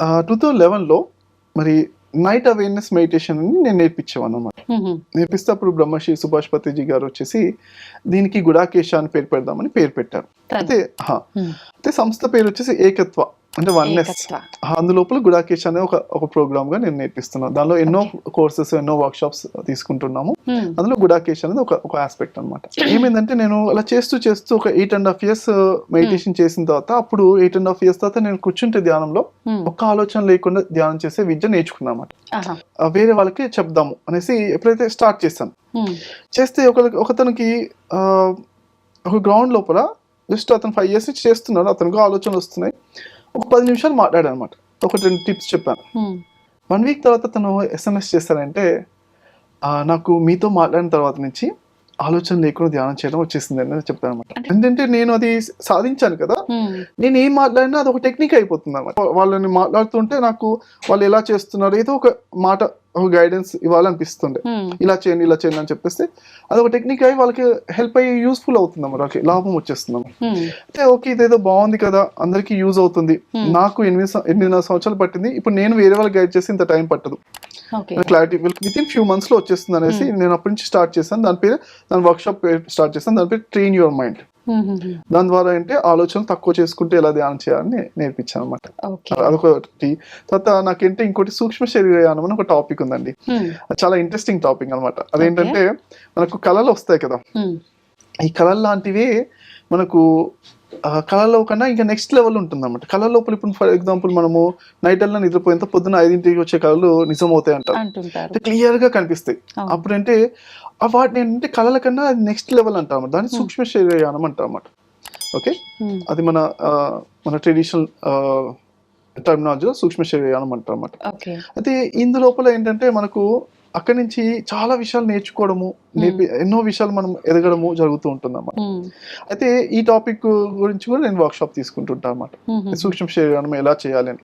Two thousand లెవెన్లో మరి night awareness meditation అని నేను నేర్పించేవాను అనమాట. నేర్పిస్తే అప్పుడు బ్రహ్మశ్రీ సుభాష్ పత్రిజీ గారు వచ్చేసి దీనికి గుడాకేశ అని పేరు పెడదామని పేరు పెట్టారు. అయితే. అయితే సంస్థ పేరు వచ్చేసి ఏకత్వ అంటే వన్నెస్. అందులోపల గుడాకేశ్ అనే ఒక ఒక ప్రోగ్రామ్గా నేను నేర్పిస్తున్నాను దానిలో ఎన్నో కోర్సెస్ ఎన్నో వర్క్ షాప్స్ తీసుకుంటున్నాము. అందులో గుడాకేశ్ అనేది ఒక ఒక ఆస్పెక్ట్ అనమాట ఏమైందంటే నేను అలా చేస్తూ చేస్తూ ఒక eight and half years meditation చేసిన తర్వాత అప్పుడు ఎయిట్ అండ్ హాఫ్ ఇయర్స్ తర్వాత నేను కూర్చుంటే ధ్యానంలో. ఒక్క ఆలోచన లేకుండా ధ్యానం చేసే విద్య నేర్చుకున్నామాట ఆహా. వేరే వాళ్ళకి చెప్దాము అనేసి ఎప్పుడైతే స్టార్ట్ మ్మ్. చేస్తే ఒక ఒకతనికి ఆ, ఒక గ్రౌండ్ లోపల జస్ట్ అతను ఫైవ్ ఇయర్స్ నుంచి చేస్తున్నాడు అతనికి ఆలోచనలు వస్తున్నాయి. ఒక పది నిమిషాలు మాట్లాడాడు అనమాట ఒక రెండు టిప్స్ చెప్పాను. వన్ వీక్ తర్వాత తను ఎస్ఎంఎస్ చేస్తానంటే "ఆ, నాకు మీతో మాట్లాడిన తర్వాత నుంచి ఆలోచన లేకుండా ధ్యానం చేయడం వచ్చేసింది అని చెప్తాను అనమాట ఎందుకంటే నేను అది సాధించాను కదా. మ్మ్. నేను ఏం మాట్లాడినా అది ఒక టెక్నిక్ అయిపోతుంది అనమాట వాళ్ళని మాట్లాడుతుంటే నాకు వాళ్ళు ఎలా చేస్తున్నారు ఏదో ఒక మాట ఒక గైడెన్స్ ఇవ్వాలనిపిస్తుండే మ్మ్. ఇలా చేయండి ఇలా చేయండి అని చెప్పేస్తే అది ఒక టెక్నిక్ అయ్యి వాళ్ళకి హెల్ప్ అయ్యి యూస్ఫుల్ అవుతుంది వాళ్ళకి లాభం వచ్చేస్తుంది అన్నమాట. మ్మ్. అయితే ఓకే ఇదేదో బాగుంది కదా అందరికీ యూజ్ అవుతుంది Hmm. నాకు ఎనిమిది ఎనిమిదిన్నర సంవత్సరాలు పట్టింది ఇప్పుడు నేను వేరే వాళ్ళకి గైడ్ చేసి ఇంత టైం పట్టదు క్లారిటీ విత్ ఇన్ ఫ్యూ మంత్స్లో వచ్చేస్తుంది అనేసి నేను అప్పటి నుంచి స్టార్ట్ చేశాను దాని పేరు దాని వర్క్ షాప్ స్టార్ట్ చేశాను దాని పేరు ట్రైన్ యువర్ మైండ్. దాని ద్వారా అంటే ఆలోచనలు తక్కువ చేసుకుంటే ఎలా ధ్యానం చేయాలని నేర్పించాను అనమాట అదొకటి తర్వాత నాకేంటే ఇంకోటి సూక్ష్మ శరీరయానం అని ఒక టాపిక్ ఉందండి. చాలా ఇంట్రెస్టింగ్ టాపిక్ అనమాట అదేంటంటే మనకు కళలు వస్తాయి కదా. ఈ కళలు లాంటివి మనకు కళలో కన్నా ఇంకా నెక్స్ట్ లెవెల్ ఉంటుంది అనమాట కళ లోపల ఇప్పుడు ఫర్ ఎగ్జాంపుల్ మనము నైట్ అల్లా నిద్రపోయేంత పొద్దున ఐదింటికి వచ్చే కళలు నిజం అవుతాయి అంటారు క్లియర్గా కనిపిస్తాయి. అప్పుడంటే ఆ వాటిని ఏంటంటే కళల కన్నా అది నెక్స్ట్ లెవెల్ అంటాం అన్నమాట దాన్ని సూక్ష్మ శరీరయానం అంటాం అన్నమాట ఓకే. అది మన మన ట్రెడిషనల్ టర్మినాలజీలో సూక్ష్మ శరీరయానం అంటాం అన్నమాట ఓకే. అయితే ఇందు లోపల ఏంటంటే మనకు అక్కడి నుంచి చాలా విషయాలు నేర్చుకోవడము నేర్పి ఎన్నో విషయాలు మనం ఎదగడము జరుగుతూ ఉంటుంది అన్నమాట. అయితే ఈ టాపిక్ గురించి కూడా నేను వర్క్ షాప్ తీసుకుంటుంటా అన్నమాట మ్మ్. సూక్ష్మ శరీరం ఎలా చేయాలి అని